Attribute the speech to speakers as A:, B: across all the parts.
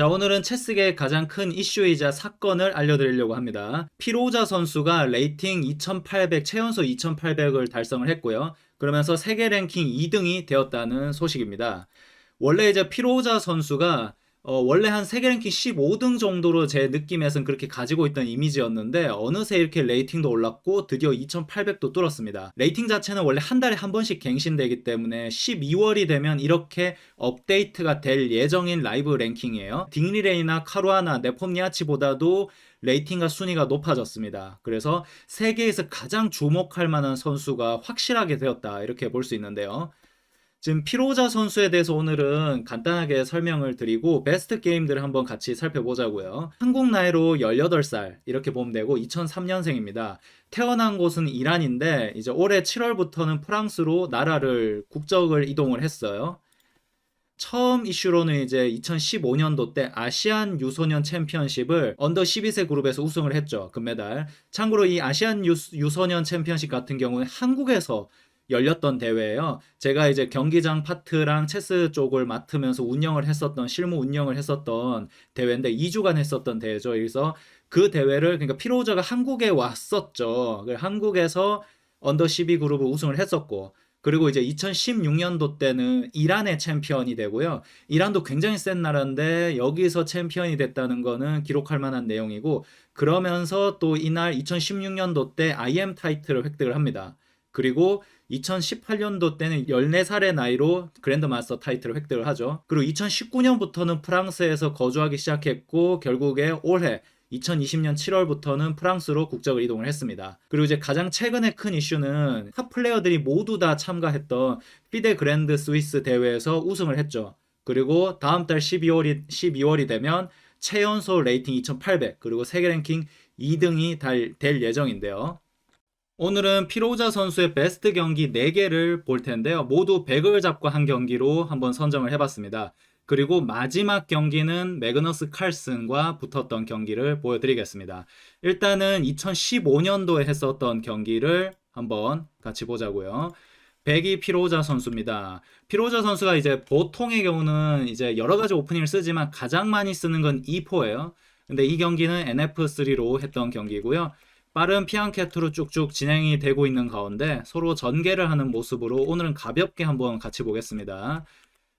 A: 자, 오늘은 체스계의 가장 큰 이슈이자 사건을 알려드리려고 합니다. 피로자 선수가 레이팅 2800, 최연소 2800을 달성을 했고요. 그러면서 세계 랭킹 2등이 되었다는 소식입니다. 원래 이제 피로자 선수가 어, 원래 한 세계 랭킹 15등 정도로 제 느낌에선 그렇게 가지고 있던 이미지였는데 어느새 이렇게 레이팅도 올랐고 드디어 2800도 뚫었습니다. 레이팅 자체는 원래 한 달에 한 번씩 갱신되기 때문에 12월이 되면 이렇게 업데이트가 될 예정인 라이브 랭킹이에요. 딩리레이나 카루아나 네폼니아치보다도 레이팅과 순위가 높아졌습니다. 그래서 세계에서 가장 주목할 만한 선수가 확실하게 되었다 이렇게 볼 수 있는데요. 지금 피로자 선수에 대해서 오늘은 간단하게 설명을 드리고 베스트 게임들을 한번 같이 살펴보자고요. 한국 나이로 18살 이렇게 보면 되고 2003년생입니다. 태어난 곳은 이란인데 이제 올해 7월부터는 프랑스로 나라를 국적을 이동을 했어요. 처음 이슈로는 이제 2015년도 때 아시안 유소년 챔피언십을 언더 12세 그룹에서 우승을 했죠. 금메달. 참고로 이 아시안 유, 유소년 챔피언십 같은 경우는 한국에서 열렸던 대회예요. 제가 이제 경기장 파트랑 체스 쪽을 맡으면서 운영을 했었던 실무 운영을 했었던 대회인데 2주간 했었던 대회죠. 그래서 그 대회를 그러니까 피로저가 한국에 왔었죠. 한국에서 언더 12 그룹을 우승을 했었고 그리고 이제 2016년도 때는 이란의 챔피언이 되고요. 이란도 굉장히 센 나라인데 여기서 챔피언이 됐다는 거는 기록할 만한 내용이고 그러면서 또 이날 2016년도 때 IM 타이틀을 획득을 합니다. 그리고 2018년도 때는 14살의 나이로 그랜드마스터 타이틀을 획득을 하죠. 그리고 2019년부터는 프랑스에서 거주하기 시작했고 결국에 올해 2020년 7월부터는 프랑스로 국적을 이동을 했습니다. 그리고 이제 가장 최근에 큰 이슈는 탑 플레이어들이 모두 다 참가했던 피데 그랜드 스위스 대회에서 우승을 했죠. 그리고 다음 달 12월이 12월이 되면 최연소 레이팅 2800 그리고 세계 랭킹 2등이 될 예정인데요. 오늘은 피로자 선수의 베스트 경기 4개를 볼 텐데요. 모두 100을 잡고 한 경기로 한번 선정을 해봤습니다. 그리고 마지막 경기는 매그너스 칼슨과 붙었던 경기를 보여드리겠습니다. 일단은 2015년도에 했었던 경기를 한번 같이 보자고요. 백이 피로자 선수입니다. 피로자 선수가 이제 보통의 경우는 이제 여러 가지 오프닝을 쓰지만 가장 많이 쓰는 건 2포예요. 근데 이 경기는 NF3로 했던 경기고요. 빠른 피앙캐트로 쭉쭉 진행이 되고 있는 가운데 서로 전개를 하는 모습으로 오늘은 가볍게 한번 같이 보겠습니다.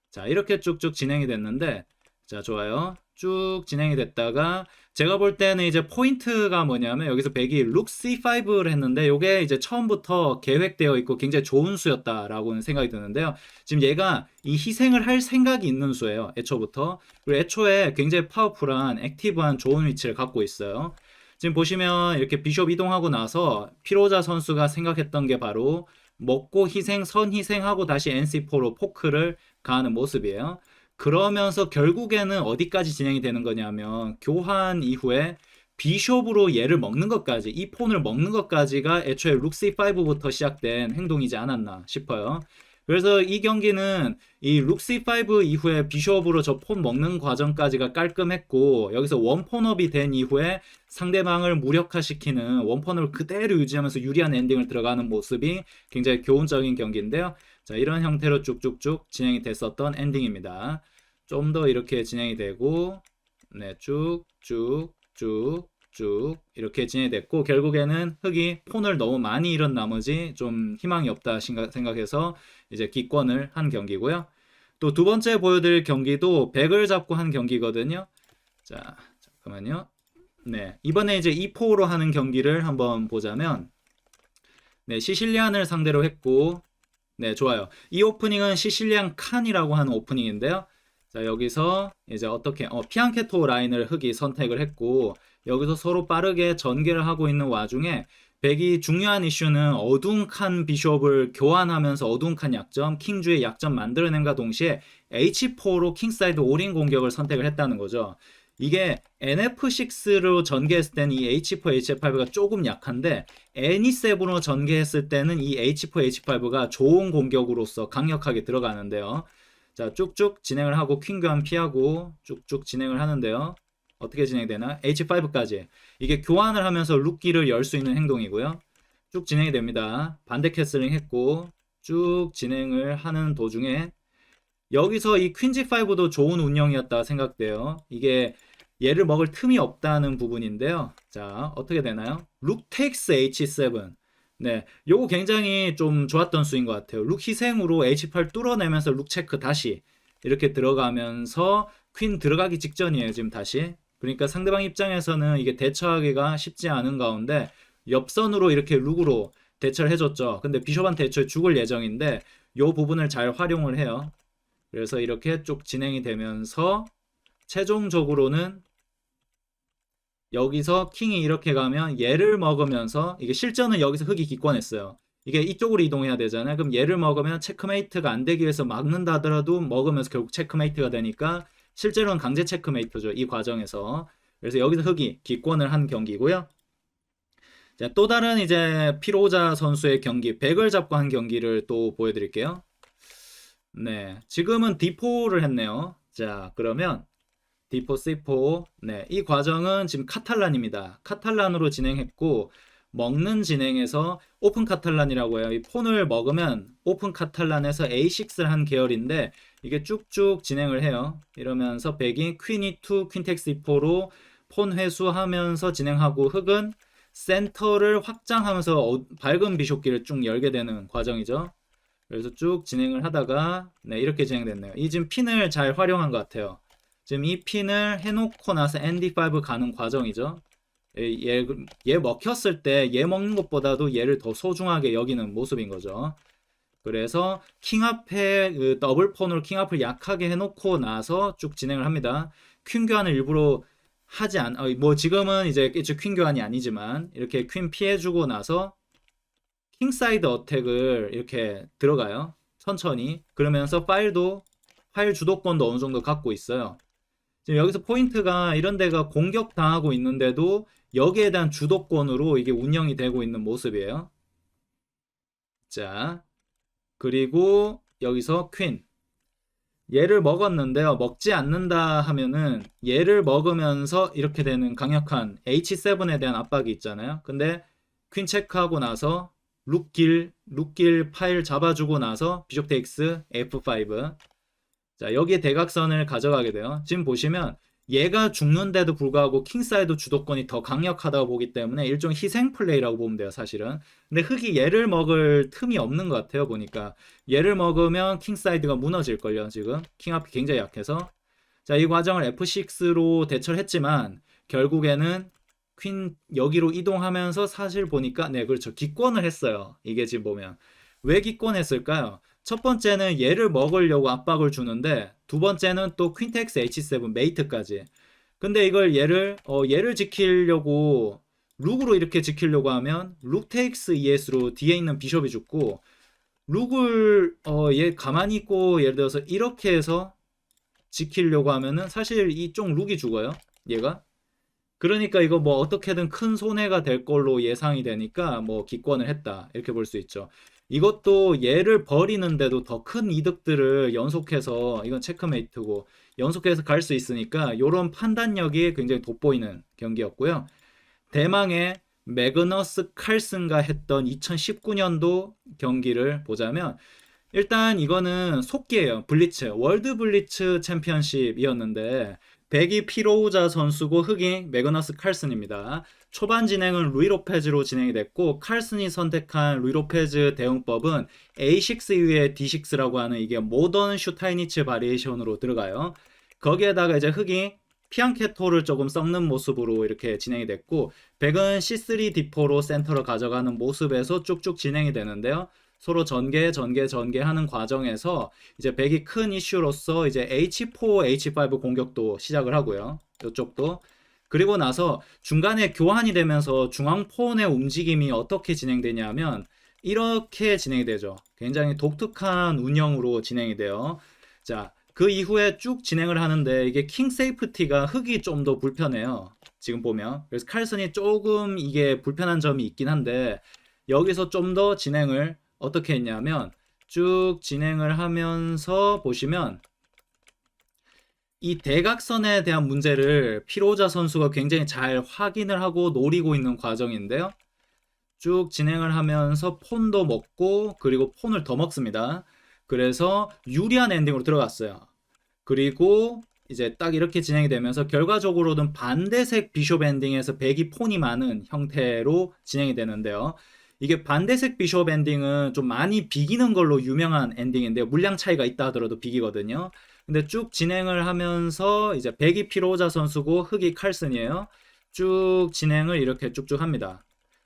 A: 자, 이렇게 쭉쭉 진행이 됐는데, 자, 좋아요. 쭉 진행이 됐다가, 제가 볼 때는 이제 포인트가 뭐냐면, 여기서 백이 룩 C5를 했는데, 이게 이제 처음부터 계획되어 있고 굉장히 좋은 수였다라고는 생각이 드는데요. 지금 얘가 이 희생을 할 생각이 있는 수예요. 애초부터. 그리고 애초에 굉장히 파워풀한, 액티브한 좋은 위치를 갖고 있어요. 지금 보시면 이렇게 비숍 이동하고 나서 피로자 선수가 생각했던 게 바로 먹고 희생, 선 희생하고 다시 NC4로 포크를 가하는 모습이에요. 그러면서 결국에는 어디까지 진행이 되는 거냐면 교환 이후에 비숍으로 얘를 먹는 것까지 이 폰을 먹는 것까지가 애초에 룩 C5부터 시작된 행동이지 않았나 싶어요. 그래서 이 경기는 이 룩시5 이후에 비숍으로 저 폰 먹는 과정까지가 깔끔했고 여기서 원폰업이 된 이후에 상대방을 무력화시키는 원폰업을 그대로 유지하면서 유리한 엔딩을 들어가는 모습이 굉장히 교훈적인 경기인데요. 자 이런 형태로 쭉쭉쭉 진행이 됐었던 엔딩입니다. 좀 더 이렇게 진행이 되고 네 쭉쭉쭉 쭉 이렇게 진행됐고 결국에는 흑이 폰을 너무 많이 잃은 나머지 좀 희망이 없다 생각해서 이제 기권을 한 경기고요. 또 두 번째 보여드릴 경기도 100을 잡고 한 경기거든요. 자 잠깐만요. 네 이번에 이제 2포로 하는 경기를 한번 보자면 네 시실리안을 상대로 했고 네 좋아요. 이 오프닝은 시실리안 칸이라고 하는 오프닝인데요. 자 여기서 이제 어떻게 어, 피앙케토 라인을 흑이 선택을 했고 여기서 서로 빠르게 전개를 하고 있는 와중에 백이 중요한 이슈는 어두운 칸 비숍을 교환하면서 어두운 칸 약점, 킹주의 약점 만들어낸과 동시에 H4로 킹사이드 올인 공격을 선택을 했다는 거죠. 이게 NF6로 전개했을 때는 이 H4, H5가 조금 약한데 NE7으로 전개했을 때는 이 H4, H5가 좋은 공격으로서 강력하게 들어가는데요. 자, 쭉쭉 진행을 하고 퀸 교환 피하고 쭉쭉 진행을 하는데요. 어떻게 진행되나? H5까지. 이게 교환을 하면서 룩기를 열 수 있는 행동이고요. 쭉 진행이 됩니다. 반대 캐슬링 했고 쭉 진행을 하는 도중에 여기서 이 퀸지 5도 좋은 운영이었다 생각돼요. 이게 얘를 먹을 틈이 없다는 부분인데요. 자, 어떻게 되나요? 룩 테이크스 H7. 네, 요거 굉장히 좀 좋았던 수인 것 같아요. 룩 희생으로 H8 뚫어내면서 룩 체크 다시 이렇게 들어가면서 퀸 들어가기 직전이에요, 지금 다시. 그러니까 상대방 입장에서는 이게 대처하기가 쉽지 않은 가운데 옆선으로 이렇게 룩으로 대처를 해줬죠. 근데 비숍한테 애초에 죽을 예정인데 요 부분을 잘 활용을 해요. 그래서 이렇게 쭉 진행이 되면서 최종적으로는 여기서 킹이 이렇게 가면 얘를 먹으면서 이게 실전은 여기서 흑이 기권했어요. 이게 이쪽으로 이동해야 되잖아요. 그럼 얘를 먹으면 체크메이트가 안 되기 위해서 막는다 하더라도 먹으면서 결국 체크메이트가 되니까 실제로는 강제 체크메이트죠. 이 과정에서. 그래서 여기서 흑이 기권을 한 경기고요. 자, 또 다른 이제 피로자 선수의 경기, 백을 잡고 한 경기를 또 보여드릴게요. 네, 지금은 D4를 했네요. 자, 그러면 D4, C4. 네, 이 과정은 지금 카탈란입니다. 카탈란으로 진행했고, 먹는 진행에서 오픈 카탈란이라고 해요. 이 폰을 먹으면 오픈 카탈란에서 A6를 한 계열인데, 이게 쭉쭉 진행을 해요. 이러면서 백이 퀸이 2, 퀸텍스 4로 폰 회수하면서 진행하고, 흑은 센터를 확장하면서 어- 밝은 비숍기를 쭉 열게 되는 과정이죠. 그래서 쭉 진행을 하다가, 네, 이렇게 진행됐네요. 이 지금 핀을 잘 활용한 것 같아요. 지금 이 핀을 해놓고 나서 ND5 가는 과정이죠. 얘, 얘, 얘 먹혔을 때 얘 먹는 것보다도 얘를 더 소중하게 여기는 모습인 거죠. 그래서 킹 앞에 그 더블 폰으로 킹 앞을 약하게 해놓고 나서 쭉 진행을 합니다. 퀸 교환을 일부러 하지 않, 어, 뭐 지금은 이제 퀸 교환이 아니지만 이렇게 퀸 피해주고 나서 킹 사이드 어택을 이렇게 들어가요. 천천히. 그러면서 파일도 파일 주도권도 어느 정도 갖고 있어요. 지금 여기서 포인트가 이런 데가 공격당하고 있는데도 여기에 대한 주도권으로 이게 운영이 되고 있는 모습이에요. 자, 그리고 여기서 퀸. 얘를 먹었는데요. 먹지 않는다 하면은 얘를 먹으면서 이렇게 되는 강력한 H7에 대한 압박이 있잖아요. 근데 퀸 체크하고 나서 룩길, 룩길 파일 잡아주고 나서 비숍 테이크스 F5. 자, 여기에 대각선을 가져가게 돼요. 지금 보시면 얘가 죽는데도 불구하고 킹사이드 주도권이 더 강력하다고 보기 때문에 일종 희생 플레이라고 보면 돼요, 사실은. 근데 흑이 얘를 먹을 틈이 없는 것 같아요, 보니까. 얘를 먹으면 킹사이드가 무너질걸요, 지금. 킹 앞이 굉장히 약해서. 자, 이 과정을 F6로 대처를 했지만 결국에는 퀸 여기로 이동하면서 사실 보니까 네, 그렇죠. 기권을 했어요. 이게 지금 보면. 왜 기권했을까요? 첫 번째는 얘를 먹으려고 압박을 주는데 두 번째는 또 퀸텍스 H7 메이트까지. 근데 이걸 얘를 어, 얘를 지키려고 룩으로 이렇게 지키려고 하면 룩 테이크스 ES로 뒤에 있는 비숍이 죽고 룩을 어, 얘 가만히 있고 예를 들어서 이렇게 해서 지키려고 하면은 사실 이쪽 룩이 죽어요. 얘가. 그러니까 이거 뭐 어떻게든 큰 손해가 될 걸로 예상이 되니까 뭐 기권을 했다. 이렇게 볼 수 있죠. 이것도 얘를 버리는데도 더 큰 이득들을 연속해서 이건 체크메이트고 연속해서 갈 수 있으니까 이런 판단력이 굉장히 돋보이는 경기였고요. 대망의 매그너스 칼슨가 했던 2019년도 경기를 보자면 일단 이거는 속기예요. 블리츠 월드 블리츠 챔피언십이었는데 백이 피로우자 선수고 흑이 매그너스 칼슨입니다. 초반 진행은 루이 로페즈로 진행이 됐고 칼슨이 선택한 루이 로페즈 대응법은 A6 이후에 D6라고 하는 이게 모던 슈타이니츠 바리에이션으로 들어가요. 거기에다가 이제 흑이 피앙케토를 조금 썩는 모습으로 이렇게 진행이 됐고 백은 C3 D4로 센터로 가져가는 모습에서 쭉쭉 진행이 되는데요. 서로 전개, 전개, 전개하는 과정에서 이제 백이 큰 이슈로서 이제 H4, H5 공격도 시작을 하고요. 이쪽도 그리고 나서 중간에 교환이 되면서 중앙 폰의 움직임이 어떻게 진행되냐면 이렇게 진행이 되죠. 굉장히 독특한 운영으로 진행이 돼요. 자, 그 이후에 쭉 진행을 하는데 이게 킹 세이프티가 흑이 좀 더 불편해요. 지금 보면. 그래서 칼슨이 조금 이게 불편한 점이 있긴 한데 여기서 좀 더 진행을 어떻게 했냐면 쭉 진행을 하면서 보시면 이 대각선에 대한 문제를 피로자 선수가 굉장히 잘 확인을 하고 노리고 있는 과정인데요. 쭉 진행을 하면서 폰도 먹고 그리고 폰을 더 먹습니다. 그래서 유리한 엔딩으로 들어갔어요. 그리고 이제 딱 이렇게 진행이 되면서 결과적으로는 반대색 비숍 엔딩에서 백이 폰이 많은 형태로 진행이 되는데요. 이게 반대색 비숍 엔딩은 좀 많이 비기는 걸로 유명한 엔딩인데요. 물량 차이가 있다 하더라도 비기거든요. 근데 쭉 진행을 하면서 이제 백이 피로자 선수고 흑이 칼슨이에요. 쭉 진행을 이렇게 쭉쭉 합니다.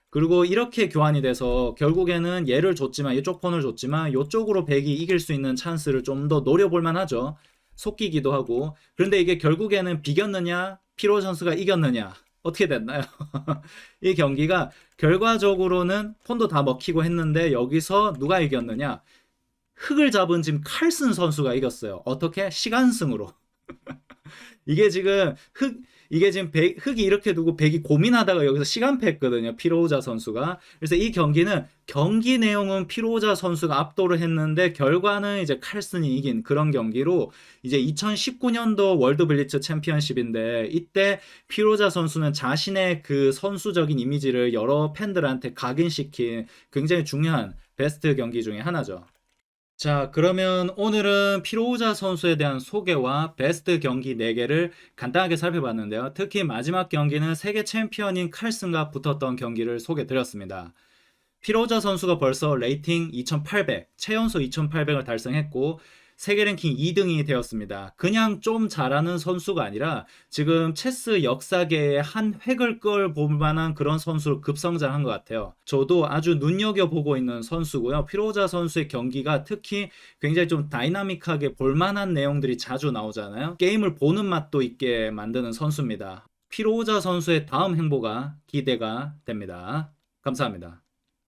A: 그리고 이렇게 교환이 돼서 결국에는 얘를 줬지만 이쪽 폰을 줬지만 이쪽으로 백이 이길 수 있는 찬스를 좀 더 노려볼 만하죠. 속기기도 하고 그런데 이게 결국에는 비겼느냐 피로 선수가 이겼느냐 어떻게 됐나요? 이 경기가 결과적으로는 폰도 다 먹히고 했는데 여기서 누가 이겼느냐 흑을 잡은 지금 칼슨 선수가 이겼어요. 어떻게? 시간승으로. 이게 지금 흑 이게 지금 백- 흑이 이렇게 두고 백이 고민하다가 여기서 시간 패 했거든요. 피로우자 선수가. 그래서 이 경기는 경기 내용은 피로우자 선수가 압도를 했는데 결과는 이제 칼슨이 이긴 그런 경기로 이제 2019년도 월드 블리츠 챔피언십인데 이때 피로자 선수는 자신의 그 선수적인 이미지를 여러 팬들한테 각인시킨 굉장히 중요한 베스트 경기 중에 하나죠. 자, 그러면 오늘은 피로우자 선수에 대한 소개와 베스트 경기 4개를 간단하게 살펴봤는데요. 특히 마지막 경기는 세계 챔피언인 칼슨과 붙었던 경기를 소개 드렸습니다. 피로우자 선수가 벌써 레이팅 2800, 최연소 2800을 달성했고 세계 랭킹 2등이 되었습니다. 그냥 좀 잘하는 선수가 아니라 지금 체스 역사계의 한 획을 끌볼 만한 그런 선수로 급성장한 것 같아요. 저도 아주 눈여겨보고 있는 선수고요. 피로자 선수의 경기가 특히 굉장히 좀 다이나믹하게 볼만한 내용들이 자주 나오잖아요. 게임을 보는 맛도 있게 만드는 선수입니다. 피로자 선수의 다음 행보가 기대가 됩니다. 감사합니다.